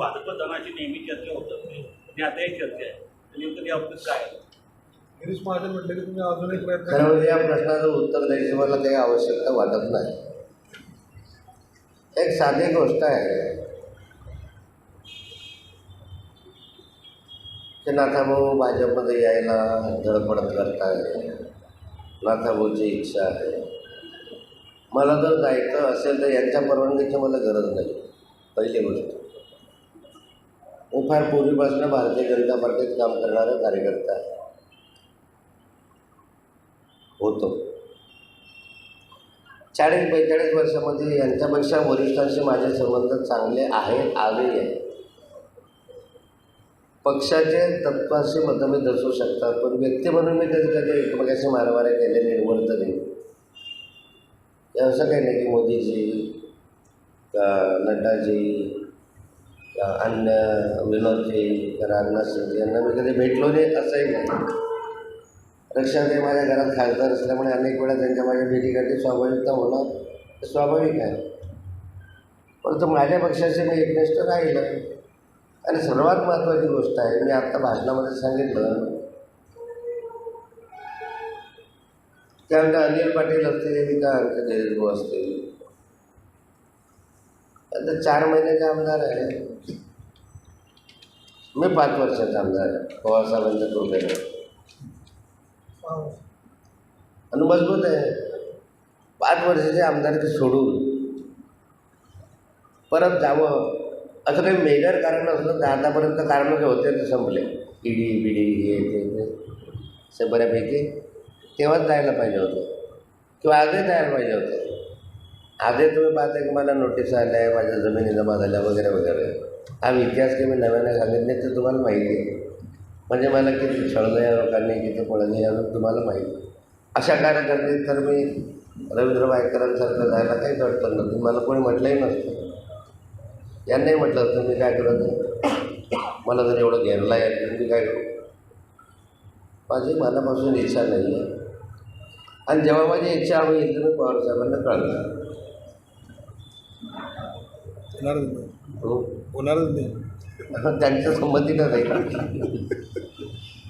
भाजप नेहमी चर्चा होत असते. आणि आता ही चर्चा आहे. तर नेमकं त्या बाबतीत काय आहे? गिरीश महाजन म्हटलं की तुम्ही अजून एक प्रयत्न खरं म्हणजे या प्रश्नाचं उत्तर द्यायची मला काही आवश्यकता वाटत नाही. एक साधी गोष्ट आहे की नाथाभाऊ भाजपमध्ये यायला धडपड करताय नाथाभाऊची इच्छा आहे. मला जर जायचं असेल तर यांच्या परवानगीची मला गरज नाही. पहिली गोष्ट. मी फार पूर्वीपासून भारतीय जनता पार्टीत काम करणारा कार्यकर्ता आहे होतो. चाळीस बेचाळीस वर्षामध्ये यांच्यापेक्षा वरिष्ठांशी माझे संबंध चांगले आहेत आजही आहे. पक्षाचे तत्वाशी मतभेद असू शकतात पण व्यक्ती म्हणून मी कधी कधी एकमेकाशी मारामाऱ्या केले निर्मळ तरी असं काही नाही की मोदीजी का नड्डाजी अन्य विनोदजी का यांना मी कधी भेटलो नाही असंही नाही. रक्षाताई माझ्या घरात खासदार असल्यामुळे अनेक वेळा त्यांच्या माझ्या भेटीगाठी स्वाभाविकता होणं हे स्वाभाविक आहे. परंतु माझ्या पक्षाशी मी एकनिष्ठ राहिलं. आणि सर्वात महत्त्वाची गोष्ट आहे मी आत्ता भाषणामध्ये सांगितलं त्यानंतर अनिल पाटील असतील का आमचे देशभाऊ असतील आता चार महिन्याचे आमदार आहे मी पाच वर्षाचा आमदार आहे पवारसाहेबांच्या कृपेने. आणि मजबूत आहे. पाच वर्षाचे आमदारकी सोडून परत जावं. असं काही मेजर कारण असलं तर आतापर्यंत कारणं जे होते ते संपले. ईडी बिडी हे ते ते. असे बऱ्यापैकी तेव्हाच जायला पाहिजे होतं. किंवा आजही जायला पाहिजे होतं. आधी तुम्ही पाहता की मला नोटीस आल्या आहे माझ्या जमिनी जमा झाल्या वगैरे वगैरे. हा इतिहास की मी नव्याने सांगितले ते तुम्हाला माहिती आहे. म्हणजे मला किती छळलं या लोकांनी किती पळलं हे तुम्हाला माहिती अशा कार्यकर्ते तर मी रवींद्र भायकरांसारखं जायला काहीच अडचण नव्हती. मला कोणी म्हटलंही नसतं. यांनाही म्हटलं असतं मी काय करत मला जर एवढं घेरला आहे तर मी काय करू? माझी मनापासून इच्छा नाही आहे आणि जेव्हा माझी इच्छा आम्ही येईल तर मी पवारसाहेबांना कळलं होणारच नाही. हो. होणारच नाही. त्यांच्या संमतीनं जाईल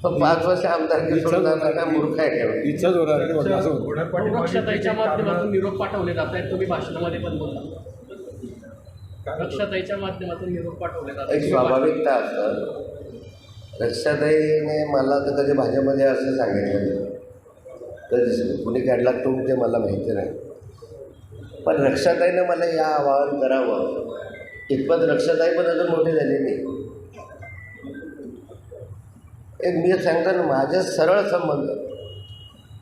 पण पाच वर्ष आमदारकी सोडून जाणार काय मूर्ख आहे का इच्छाच होणार नाही म्हटलं असं होतं. रक्षाताईच्या माध्यमातून निरोप पाठवले जात आहेत तुम्ही भाषणामध्ये पण बोलला काय होतं? रक्षाताईच्या माध्यमातून निरोप पाठवले जात एक स्वाभाविकता असतं. रक्षाताईने मला तर कधी भाज्यामध्ये असं सांगितलं नाही. कधीच कुणी काढला तो ते मला माहिती नाही. पण रक्षाताईनं मला या आवाहन करावं. इतपत रक्षाताई पण अजून मोठी झाली नाही. एक मी सांगतो ना माझे सरळ संबंध.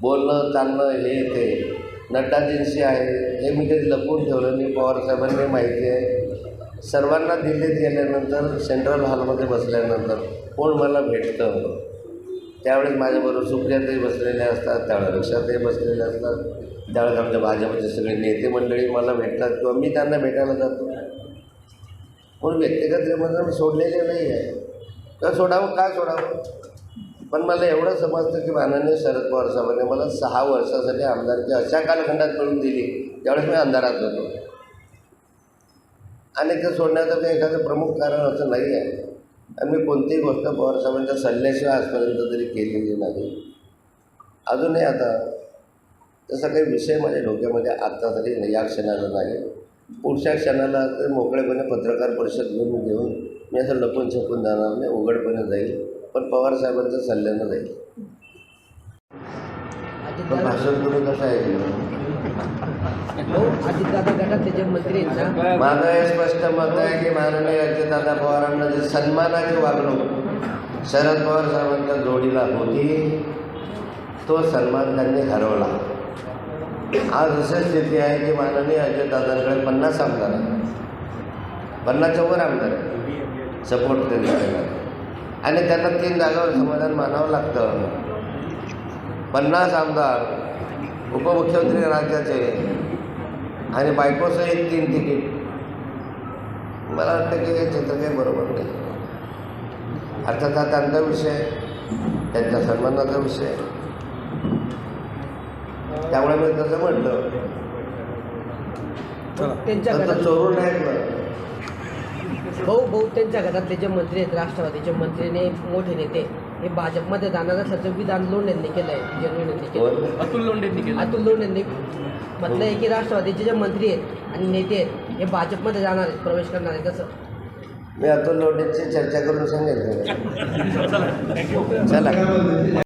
बोलणं चालणं हे ते. नड्डाजींशी आहे हे मी कधी लपवून ठेवलं नाही. पवारसाहेबांनी माहिती आहे. सर्वांना दिल्लीत गेल्यानंतर सेंट्रल हॉलमध्ये बसल्यानंतर कोण मला भेटतं? त्यावेळेस माझ्याबरोबर सुप्रियातही बसलेल्या असतात त्यावेळेस रक्षाताई बसलेल्या असतात त्यावेळेस आमच्या भाजपचे सगळे नेते मंडळी मला भेटतात किंवा मी त्यांना भेटायला जातो. म्हणून व्यक्तिगत मी सोडलेले नाही आहे. तर सोडावं का सोडावं? पण मला एवढं समजतं की माननीय शरद पवार साहेबांनी मला सहा वर्षासाठी आमदारकी अशा कालखंडात मिळून दिली त्यावेळेस मी अंधारात होतो. आणि ते सोडण्याचं काही एखादं प्रमुख कारण असं नाही आहे. आणि मी कोणतीही गोष्ट पवारसाहेबांच्या सल्ल्याशिवाय आजपर्यंत तरी केलेली नाही. अजूनही आता तसा काही विषय माझ्या डोक्यामध्ये आत्ता तरी नाही या क्षणाला नाही. पुढच्या क्षणाला ते मोकळेपणे पत्रकार परिषद घेऊन घेऊन मी असं लपून छपून जाणार नाही उघडपणे जाईल. पण पवारसाहेबांच्या सल्ल्यानं जाईल. पण भाषण तुम्ही कसं ऐकलं? माझं हे स्पष्ट मत आहे की माननीय अजितदादा पवारांना जे सन्मानाची वागणूक शरद पवार साहेबांच्या जोडीला होती तो सन्मान त्यांनी हरवला. आज अशी स्थिती आहे की माननीय अजितदादांकडे पन्नास आमदार आहेत. पन्नासच्या वर आमदार सपोर्ट त्यांनी आणि त्यांना तीन जागावर समाधान मानावं लागतं. पन्नास आमदार उपमुख्यमंत्री राज्याचे आणि बायकोसहित तीन तिकीट. मला वाटतं की हे चित्र काही बरोबर नाही. अर्थात हा त्यांचा विषय त्यांच्या सन्मानाचा विषय त्यामुळे मी तसं म्हटलं. त्यांच्या चोरून नाही ऐकलं भाऊ भाऊ त्यांच्या घरातले जे मंत्री आहेत राष्ट्रवादीचे मंत्रीने मोठे नेते हे भाजपमध्ये जाणार असल्याचं विधान लोंढ यांनी केलं आहे यांनी केलं कोण अतुल लोंढेंनी केलं अतुल लोंढ यांनी म्हटलं आहे की राष्ट्रवादीचे जे मंत्री आहेत आणि नेते आहेत हे भाजपमध्ये जाणार आहेत प्रवेश करणार आहेत तसं मी अतुल लोंढेंची चर्चा करून सांगेल. चला. चला.